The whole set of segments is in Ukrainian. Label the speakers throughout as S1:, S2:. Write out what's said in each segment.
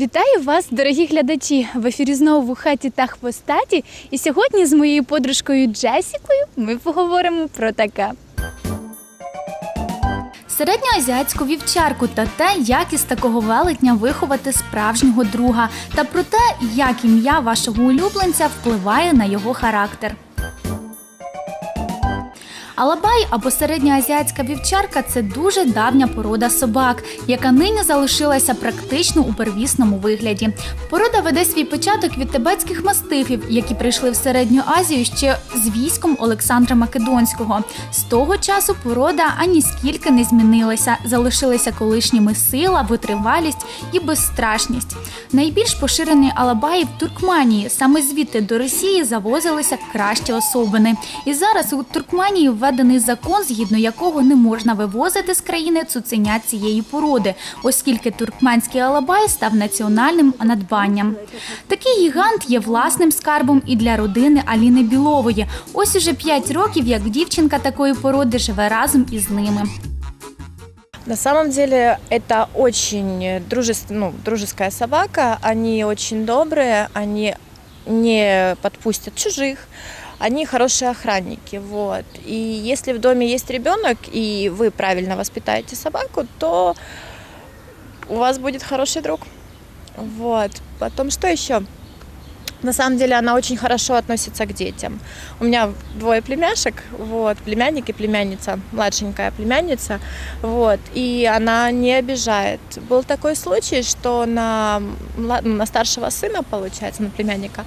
S1: Вітаю вас, дорогі глядачі! В ефірі знову в хаті та хвостаті. І сьогодні з моєю подружкою Джесікою ми поговоримо про таке. Середньоазіатську вівчарку та те, як із такого велетня виховати справжнього друга, та про те, як ім'я вашого улюбленця впливає на його характер. Алабай або середньоазіатська вівчарка це дуже давня порода собак, яка нині залишилася практично у первісному вигляді. Порода веде свій початок від тибетських мастифів, які прийшли в середню Азію ще з військом Олександра Македонського. З того часу порода ані скільки не змінилася, залишилися колишніми сила, витривалість і безстрашність. Найбільш поширений алабаї в Туркманії. Саме звідти до Росії завозилися кращі особини. І зараз у Туркманії введений закон, згідно якого не можна вивозити з країни цуценят цієї породи, оскільки туркменський алабай став національним надбанням. Такий гігант є власним скарбом і для родини Аліни Білової. Ось уже 5 років, як дівчинка такої породи живе разом із ними.
S2: На самом деле это очень дружес- ну, дружеская собака. Они очень добрые, они не подпустят чужих. Они хорошие охранники, вот. И если в доме есть ребенок и вы правильно воспитаете собаку, то у вас будет хороший друг. Вот. Потом что еще? На самом деле она очень хорошо относится к детям. У меня двое племяшек, вот, племянник и племянница, младшенькая племянница, вот, и она не обижает. Был такой случай, что на, на старшего сына, получается, на племянника,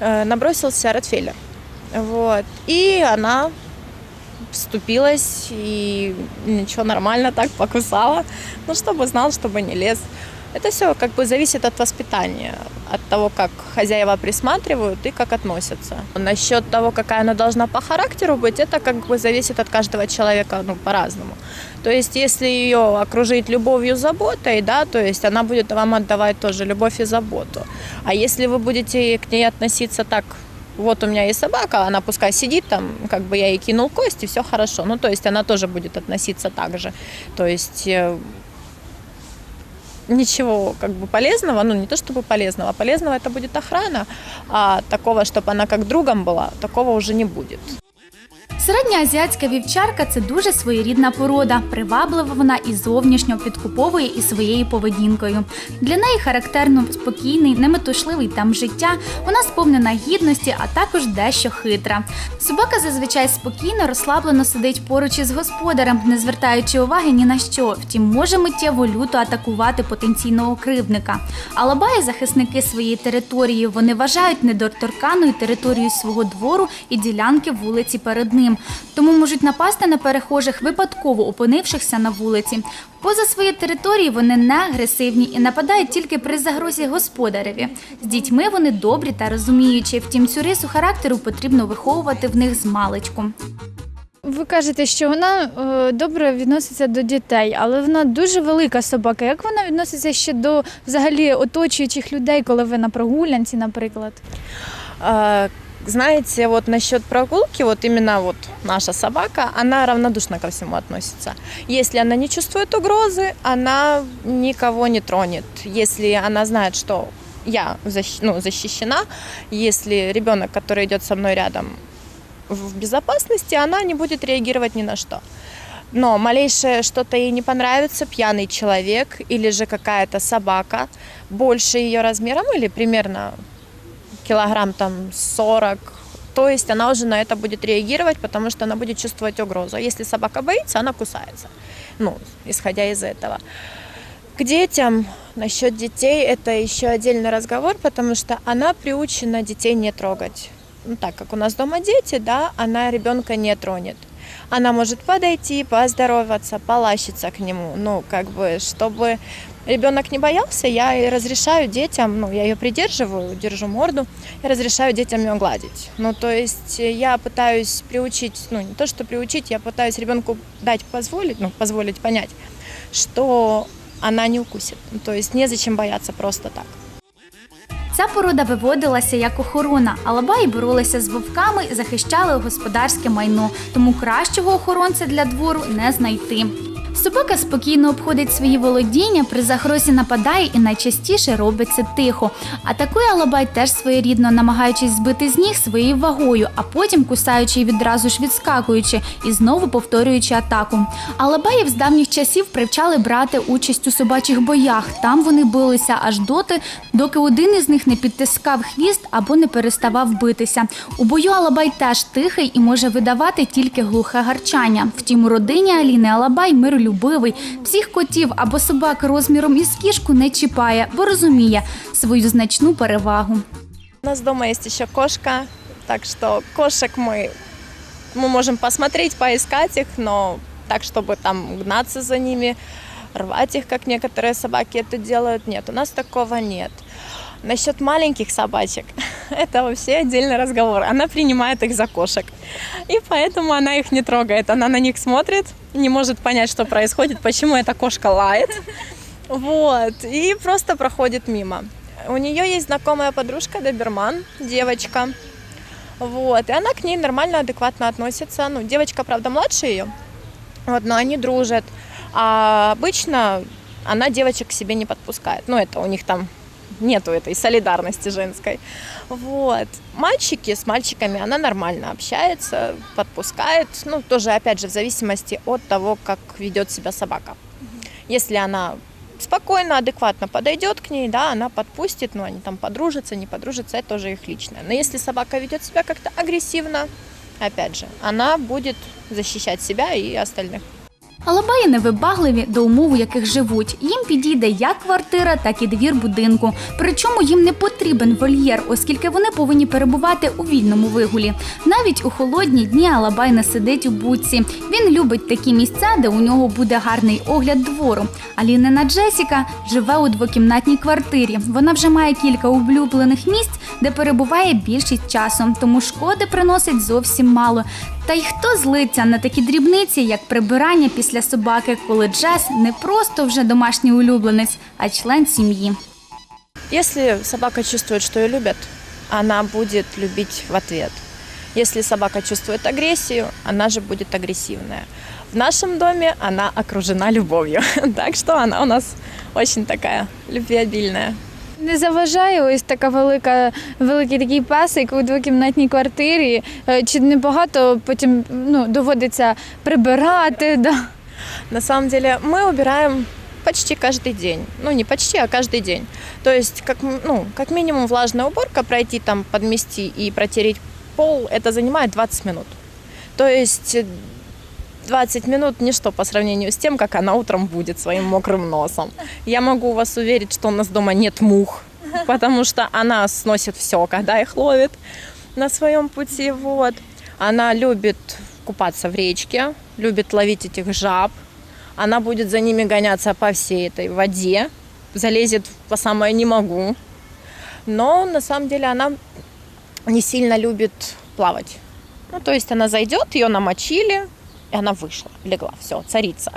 S2: э, набросился Ротфейлер, вот, и она вступилась и ничего нормально так покусала, ну чтобы знал, чтобы не лез. Это все как бы зависит от воспитания, от того, как хозяева присматривают и как относятся. Насчет того, какая она должна по характеру быть, это как бы зависит от каждого человека ну, по-разному. То есть, если ее окружить любовью, заботой, да, то есть она будет вам отдавать тоже любовь и заботу. А если вы будете к ней относиться так, вот у меня есть собака, она пускай сидит там, как бы я ей кинул кость, и все хорошо. Ну, то есть она тоже будет относиться так же. То есть э, ничего как бы полезного, ну не то чтобы полезного, а полезного это будет охрана, а такого, чтобы она как другом была, такого уже не будет.
S1: Середньоазіатська вівчарка це дуже своєрідна порода. Приваблива вона і зовнішньо підкуповує і своєю поведінкою. Для неї характерно спокійний, неметушливий там життя. Вона сповнена гідності, а також дещо хитра. Собака зазвичай спокійно, розслаблено сидить поруч із господарем, не звертаючи уваги ні на що. Втім, може миттєво люто атакувати потенційного кривдника. Алабаї захисники своєї території. Вони вважають недоторканою територією свого двору і ділянки вулиці перед ним. Тому можуть напасти на перехожих, випадково опинившихся на вулиці. Поза своєю територією вони не агресивні і нападають тільки при загрозі господареві. З дітьми вони добрі та розуміючі. Втім, цю рису характеру потрібно виховувати в них з маличку. Ви кажете, що вона е, добре відноситься до дітей, але вона дуже велика собака. Як вона відноситься ще до взагалі оточуючих людей, коли ви на прогулянці, наприклад?
S2: Знаете, вот насчет прогулки, вот именно вот наша собака, она равнодушно ко всему относится. Если она не чувствует угрозы, она никого не тронет. Если она знает, что я защ- ну, защищена, если ребенок, который идет со мной рядом, в безопасности, она не будет реагировать ни на что. Но малейшее что-то ей не понравится, пьяный человек или же какая-то собака больше ее размером или примерно килограмм там 40, то есть она уже на это будет реагировать, потому что она будет чувствовать угрозу. А если собака боится, она кусается. Ну, исходя из этого. К детям, насчет детей, это еще отдельный разговор, потому что она приучена детей не трогать. Ну, так как у нас дома дети, да, она ребенка не тронет. Она может подойти, поздороваться, полащиться к нему. Ну, как бы, чтобы ребенок не боялся, я и разрешаю детям, ну, я ее придерживаю, держу морду, и разрешаю детям ее гладить. Ну, то есть э, я пытаюсь приучить, ну, не то, что приучить, я пытаюсь ребенку дать позволить, ну, позволить понять, что она не укусит. Ну, то есть незачем бояться просто так.
S1: Ця порода виводилася як охорона. Алабаї боролися з вовками і захищали господарське майно, тому кращого охоронця для двору не знайти. Собака спокійно обходить свої володіння, при загрозі нападає і найчастіше робить це тихо. Атакує Алабай теж своєрідно, намагаючись збити з ніг своєю вагою, а потім кусаючи і відразу ж відскакуючи і знову повторюючи атаку. Алабаїв з давніх часів привчали брати участь у собачих боях. Там вони билися аж доти, доки один із них не підтискав хвіст або не переставав битися. У бою Алабай теж тихий і може видавати тільки глухе гарчання. Втім, у родині Аліни Алабай миролюбивий. Всіх котів або собак розміром із кішку не чіпає, бо розуміє свою значну перевагу.
S2: У нас дома есть еще кошка, так что кошек мы, мы можем посмотреть, поискать их, но так, чтобы там гнаться за ними, рвать их, как некоторые собаки это делают, нет, у нас такого нет. Насчет маленьких собачек, это вообще отдельный разговор. Она принимает их за кошек. И поэтому она их не трогает. Она на них смотрит, не может понять, что происходит, почему эта кошка лает. Вот. И просто проходит мимо. У нее есть знакомая подружка Доберман, девочка. Вот. И она к ней нормально, адекватно относится. Ну, девочка, правда, младше ее. Вот, но они дружат. А обычно она девочек к себе не подпускает. Ну, это у них там нету этой солидарности женской. Вот. Мальчики с мальчиками она нормально общается, подпускает. Ну, тоже, опять же, в зависимости от того, как ведет себя собака. Если она спокойно, адекватно подойдет к ней, да, она подпустит, ну, они там подружатся, не подружатся, это тоже их личное. Но если собака ведет себя как-то агрессивно, опять же, она будет защищать себя и остальных.
S1: Алабаї невибагливі до умов, у яких живуть. Їм підійде як квартира, так і двір будинку. Причому їм не потрібен вольєр, оскільки вони повинні перебувати у вільному вигулі. Навіть у холодні дні Алабай не сидить у будці. Він любить такі місця, де у нього буде гарний огляд двору. Алінина Джесіка живе у двокімнатній квартирі. Вона вже має кілька улюблених місць, де перебуває більшість часу, тому шкоди приносить зовсім мало. Та й хто злиться на такі дрібниці, як прибирання після собаки, коли Джес не просто вже домашній улюбленець, а член сім'ї.
S2: Если собака чувствует, что ее любят, она будет любить в ответ. Если собака чувствует агрессию, она же будет агрессивная. В нашем доме она окружена любовью, так что она у нас очень такая любвеобильная.
S3: Не заважає ось така велика, великий такий песик у двокімнатній квартирі. Е, Чи небагато потім ну, доводиться прибирати? Да?
S2: На самом деле мы убираем почти каждый день. Ну, не почти, а каждый день. То есть, как, м- ну, как минимум влажная уборка, пройти там, подмести и протереть пол, это занимает 20 минут. То есть э, 20 минут ничто по сравнению с тем, как она утром будет своим мокрым носом. Я могу вас уверить, что у нас дома нет мух, потому что она сносит все, когда их ловит на своем пути. Вот. Она любит купаться в речке, любит ловить этих жаб. Она будет за ними гоняться по всей этой воде, залезет по самое не могу. Но на самом деле она не сильно любит плавать. Ну, то есть она зайдет, ее намочили, и она вышла, легла, все, царица.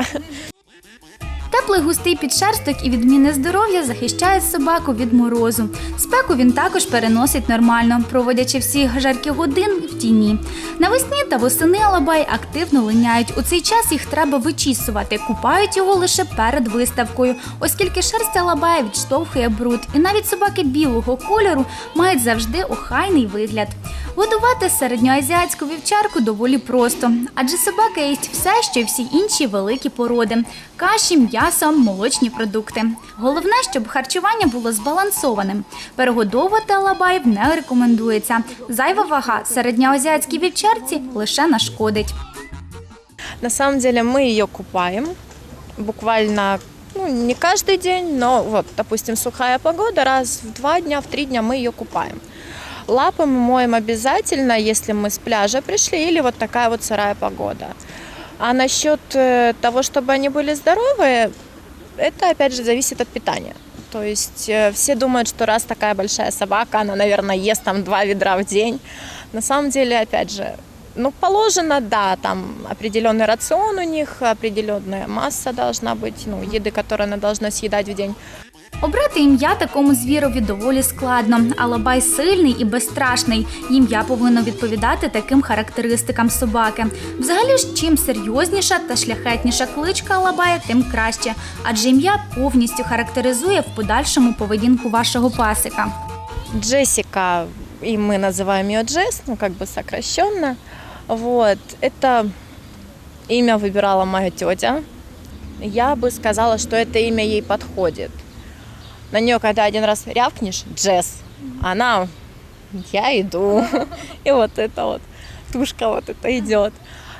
S1: Теплий густий підшерсток і відмінне здоров'я захищають собаку від морозу. Спеку він також переносить нормально, проводячи всі жаркі годин в тіні. Навесні та восени алабай активно линяють. У цей час їх треба вичісувати. Купають його лише перед виставкою, оскільки шерсть алабая відштовхує бруд. І навіть собаки білого кольору мають завжди охайний вигляд. Годувати середньоазіатську вівчарку доволі просто, адже собака їсть все, що й всі інші великі породи: каші, м'ясо, молочні продукти. Головне, щоб харчування було збалансованим. Перегодовувати алабаїв не рекомендується. Зайва вага середньоазіатській вівчарці лише нашкодить.
S2: На самом деле мы ее купаем буквально ну, не каждый день, но вот, допустим, сухая погода, раз в два дня, в три дня мы ее купаем. Лапы мы моем обязательно, если мы с пляжа пришли, или вот такая вот сырая погода. А насчет э, того, чтобы они были здоровые, это опять же зависит от питания. То есть э, все думают, что раз такая большая собака, она, наверное, ест там два ведра в день. На самом деле, опять же, ну, положено, да, там определенный рацион у них, определенная масса должна быть, ну, еды, которую она должна съедать в день.
S1: Обрати ім'я такому звірові доволі складно. Алабай сильний і безстрашний. Ім'я повинно відповідати таким характеристикам собаки. Взагалі ж, чим серйозніша та шляхетніша кличка Алабая, тим краще, адже ім'я повністю характеризує в подальшому поведінку вашого пасика.
S2: Джессика, и мы называем ее Джесс, ну как бы сокращенно. Вот, это имя выбирала моя тетя. Я бы сказала, что это имя ей подходит. На нее, когда один раз рявкнешь, Джесс, она, я иду. И вот это вот, тушка вот это идет.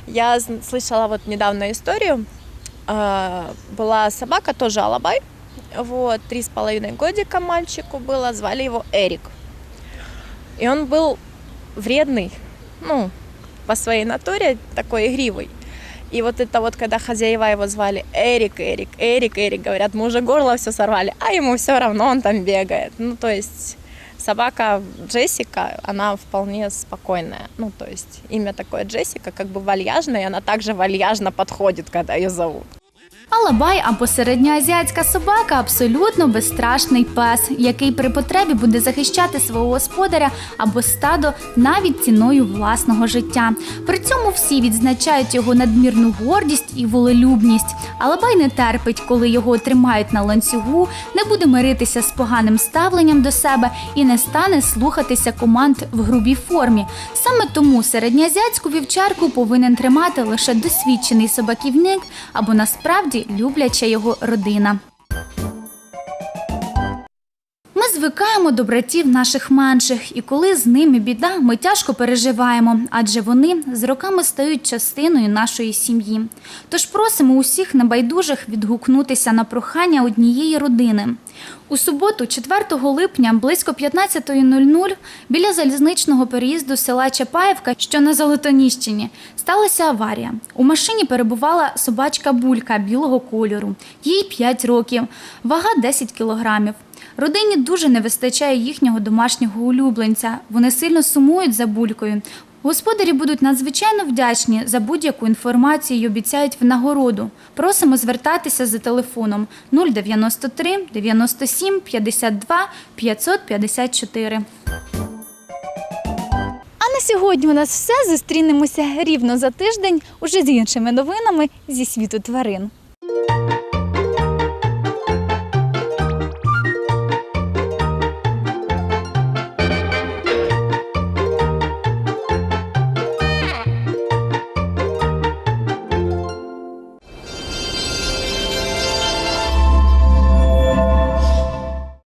S2: Я слышала вот недавно историю. А, Была собака, тоже алабай. Вот, три с половиной годика мальчику было, звали его Эрик. И он был вредный, ну, по своей натуре такой игривый. И вот это вот, когда хозяева его звали Эрик, Эрик, Эрик, Эрик, говорят, мы уже горло все сорвали, а ему все равно, он там бегает. Ну, то есть собака Джессика, она вполне спокойная. Ну, то есть имя такое Джессика, как бы вальяжное, и она также вальяжно подходит, когда ее зовут.
S1: Алабай або середньоазіатська собака абсолютно безстрашний пес, який при потребі буде захищати свого господаря або стадо навіть ціною власного життя. При цьому всі відзначають його надмірну гордість і волелюбність. Алабай не терпить, коли його тримають на ланцюгу, не буде миритися з поганим ставленням до себе і не стане слухатися команд в грубій формі. Саме тому середньоазіатську вівчарку повинен тримати лише досвідчений собаківник або насправді любляча його родина. Ми звикаємо до братів наших менших, і коли з ними біда, ми тяжко переживаємо, адже вони з роками стають частиною нашої сім'ї. Тож просимо усіх небайдужих відгукнутися на прохання однієї родини. У суботу, 4 липня, близько 15.00 біля залізничного переїзду села Чапаєвка, що на Золотоніщині, сталася аварія. У машині перебувала собачка булька білого кольору. Їй 5 років, вага 10 кілограмів. Родині дуже не вистачає їхнього домашнього улюбленця. Вони сильно сумують за булькою. Господарі будуть надзвичайно вдячні за будь-яку інформацію і обіцяють винагороду. Просимо звертатися за телефоном 093 97 52 554.
S3: А на сьогодні у нас все. Зустрінемося рівно за тиждень уже з іншими новинами зі світу тварин.